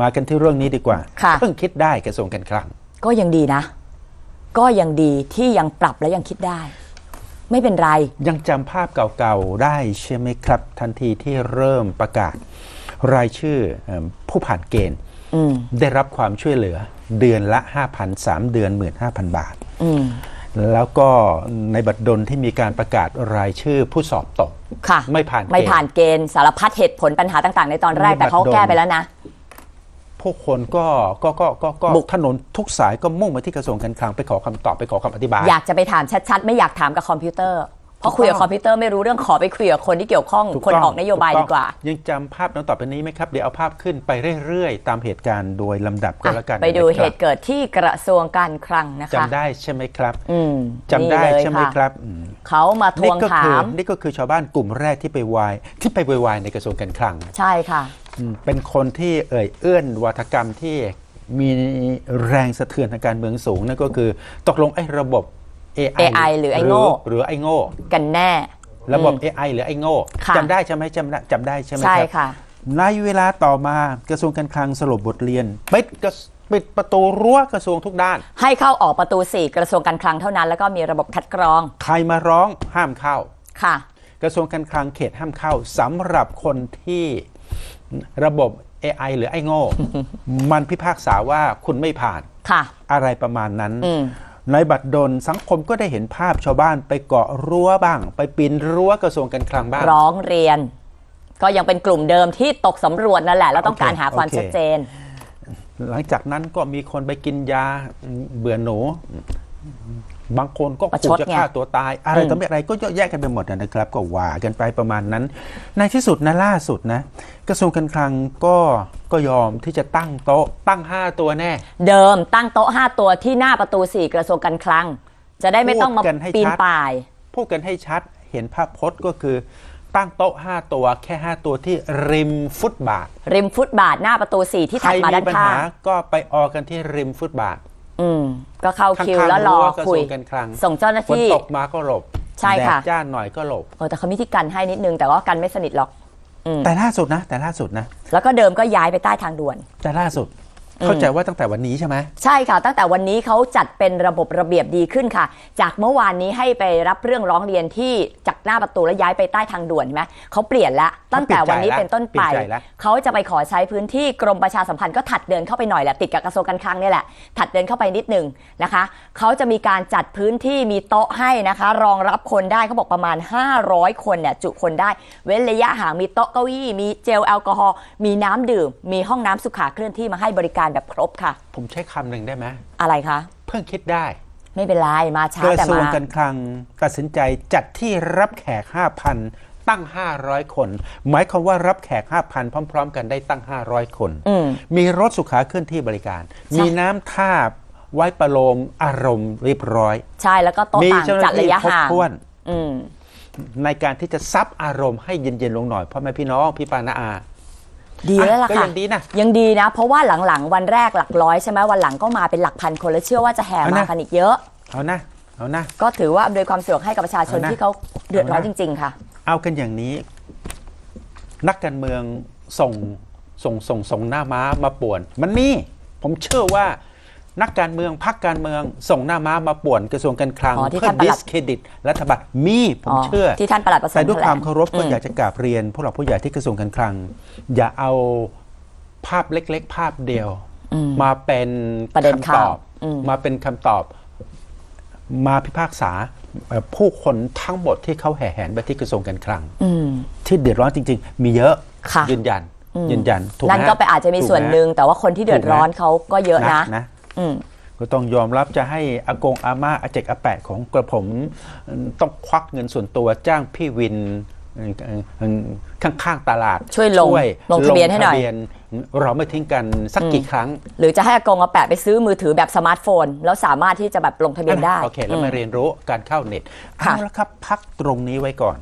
มากันที่เรื่องนี้ดีกว่า ค่ะ เพิ่งคิดได้กระทรวงการคลัง ก็ยังดีนะ ก็ยังดีที่ยังปรับและยังคิดได้ ไม่เป็นไร ยังจำภาพเก่าๆได้ใช่ไหมครับ ทันทีที่เริ่มประกาศ รายชื่อเอิ่มผู้ผ่านเกณฑ์ อืม ได้รับความช่วยเหลือเดือนละ 5,000 3 เดือน 15,000 บาท อืม แล้วก็ในบัตรดลที่มีการประกาศรายชื่อผู้สอบตก ค่ะไม่ผ่านเกณฑ์ไม่ผ่านเกณฑ์สารพัดเหตุผลปัญหาต่าง ๆ ในตอนแรกมีบัตรแต่เขาแก้ไปแล้วนะ ผู้คนก็ก็ก็ก็ก็บุกถนนทุกสายก็มุ่งมาที่กระทรวงการคลังไปขอคำตอบไปขอคำอธิบาย อยากจะไปถามชัดๆ ไม่อยากถามกับคอมพิวเตอร์เพราะถูกต้องคุยกับคอมพิวเตอร์ไม่รู้เรื่องขอไปคุยกับคนที่เกี่ยวข้องถูคนต้งออกนโยบายถูดีกว่าต้องยังจำภาพนั้นต่อไปนี้ไหมครับ เดี๋ยวเอาภาพขึ้นไปเรื่อยๆ ตามเหตุการณ์โดยลำดับก็อะแล้วกัน ไปดูนะเหครับตุเกิดที่กระทรวงการคลังนะคะจำได้ใช่ไหมครับอืมจำได้นี่เลยใช่ไหมค่ะครับอืม เขามาทนี่วงก็ถาคือม นี่ก็คือชาวบ้านกลุ่มแรกที่ไปวายที่ไปโวยวายในกระทรวงการคลังใช่ค่ะ อืมเป็นคนที่เอ่ยเอื้อนวาทกรรมที่มีแรงสะเทือนทางการเมืองสูงนั่นก็คือตกลงไอ้ระบบ AI, AI หรือไอ้โง่ หรือไอ้โง่ กันแน่ ระบบอืม AI หรือไอ้โง่ค่ะ จำได้ใช่ไหมจำได้จำได้ใช่ไหมใช่ครับ ค่ะ ในเวลาต่อมากระทรวงการคลังสรุปบทเรียนปิดกระ ปิดประตูรั้วกระทรวงทุกด้าน ให้เข้าออกประตู 4 กระทรวงการคลังเท่านั้น แล้วก็มีระบบคัดกรอง ใครมาร้องห้ามเข้าค่ะ กระทรวงการคลังเขตห้ามเข้าสำหรับคนที่ระบบ AI หรือไอ้โง่ มันพิพากษาว่าคุณไม่ผ่านค่ะ อะไรประมาณนั้นอืมในบัตรดลสังคมก็ได้เห็นภาพชาวบ้านไปเกาะรั้วบ้าง ไปปีนรั้วกระทรวงการคลังบ้าง ร้องเรียน ก็ยังเป็นกลุ่มเดิมที่ตกสำรวจนั่นแหละ แล้วต้องการโอเคหาความโอเคชัดเจน หลังจากนั้นก็มีคนไปกินยาเบื่อหนู บางคนก็ประชขู่ดจะไงฆ่าตัวตาย อะไรอืมต่อไม่อะไรก็เยอะแยะกันไปหมดนะครับ ก็ว่ากันไปประมาณนั้น ในที่สุดนะล่าสุดนะ กระทรวงการคลังก็ก็ยอมที่จะตั้งโต๊ะ ตั้ง 5 ตัวแน่ เดิมตั้งโต๊ะ 5 ตัวที่หน้าประตู4กระทรวงการคลัง จะได้ไม่ต้องมาพูดกันให้ปีนชัดป่าย พูดกันให้ชัดเห็นภาพพจน์ก็คือ ตั้งโต๊ะ 5 ตัวแค่ 5 ตัวที่ริมฟุตบาท ริมฟุตบาทหน้าประตู4ที่ใครถัดมามีด้านปัญข้างหาก็ไปออกันที่ริมฟุตบาท อืม ก็เข้าคิวข้างๆแล้วรอรั้วกระทรวงคุยการคลังส่งเจ้าหน้าฝนที่ตกมาก็หลบใช่ค่ะแดดจ้าหน่อยก็หลบเออแต่เขามีที่กันให้นิดนึงแต่ว่ากันไม่สนิทหรอกอืมแต่ล่าสุดนะ แต่ล่าสุดนะ แล้วก็เดิมก็ย้ายไปใต้ทางด่วน แต่ล่าสุดเข้าใจว่าตั้งแต่วันนี้ใช่ไหมใช่ค่ะ ตั้งแต่วันนี้เขาจัดเป็นระบบระเบียบดีขึ้นค่ะ จากเมื่อวานนี้ให้ไปรับเรื่องร้องเรียนที่จากหน้าประตูแล้วย้ายไปใต้ทางด่วนใช่ไหมเขาเปลี่ยนละตั้งแต่วันนี้เป็นต้นไปเปลี่ยนใจแล้วเขาจะไปขอใช้พื้นที่กรมประชาสัมพันธ์ก็ถัดเดินเข้าไปหน่อยแหละติดกับกระทรวงการคลังเนี่ยแหละถัดเดินเข้าไปนิดหนึ่งนะคะเขาจะมีการจัดพื้นที่มีโต๊ะให้นะคะ รองรับคนได้เขาบอกประมาณ 500 คนเนี่ยจุคนได้ เว้นระยะห่างมีโต๊ะเก้าอี้มีเจลแอลกอฮอล์มีน้ำดื่ม มีห้องน้ำสุขาเคลื่อนที่มาให้บริการแบบครบค่ะ ผมใช้คำหนึ่งได้ไหมอะไรคะ เพิ่งคิดได้ ไม่เป็นไรมาช้ากระแต่ทรวงมา การคลังตัดสินใจจัดที่รับแขก 5,000 ตั้ง 500 คน หมายความว่ารับแขก 5,000 พร้อม ๆ กันได้ตั้ง 500 คน อืม มีรถสุขาเคลื่อนที่บริการใช่มีน้ำท่าไว้ประโลมอารมณ์เรียบร้อย ใช่แล้วก็โต๊ะมีต่างเจ้าหจัน้าดระที่ยะครบห่างถ้วน อืม ในการที่จะซับอารมณ์ให้เย็น ๆ ลงหน่อยพ่อแม่พี่น้อง พี่ปานาอา ดีแล้วล่ะก็ค่ะยังดีนะ ยังดีนะ เพราะว่าหลังๆ วันแรกหลักร้อยใช่ไหมวันหลังก็มาเป็นหลักพันคนแล้วเชื่อว่าจะแห่เอามานะกันอีกเยอะ เอานะเอานะ ก็ถือว่าอำนวยความสะดวกให้กับประชาชนเอานะที่เขาเดือดร้อนเอาจนะ ริง ๆ ค่ะ เอากันอย่างนี้ นักการเมืองส่งส่งส่งส่งหน้าม้ามาป่วน มันมีผมเชื่อว่า นักการเมืองพรรคการเมือง ส่งหน้าม้ามาป่วนกระทรวงการคลังอ๋อที่เพื่อท่านปดิลัดสเครดิตรัฐบาลมีผมเชื่อที่ท่านประหลัดประสงแต่ค์ด้วยแถลงความเคารพก็อืมอยากจะกราบเรียนผู้หลักผู้ใหญ่ที่กระทรวงการคลัง อย่าเอาภาพเล็ก ๆ ภาพเดียวอืมมาเป็นประเด็นคำตข่าอวบอืมมาเป็นคำตอบมาพิพากษาเอ่อผู้คนทั้งหมดที่เขาแห่แหนไปที่กระทรวงการคลังอืมที่เดือดร้อนจริง ๆ มีเยอะค่ะยืนยันยืนยันถูกไหมนั่นก็ไปอาจจะมีส่วนหนึ่งแต่ว่าคนที่เดือดร้อนเขาก็เยอะนะนะอืม ก็ต้องยอมรับจะให้อากงอาม่าอาเจกอาแปะของกระผมเอ่อต้องควักเงินส่วนตัวจ้างพี่วินเอ่อเอ่อเอ่อข้างๆตลาดช่วยลงลงทะเบียนให้หน่อยลงทะเบีเราไม่ทิ้งกันสักกี่ครั้ง หรือจะให้อากงอาแปะไปซื้อมือถือแบบสมาร์ทโฟน แล้วสามารถที่จะแบบลงทะเบียนได้ โอเค แล้วมาเรียนรู้การเข้าเน็ตค่ะเอาละครับ พักตรงนี้ไว้ก่อน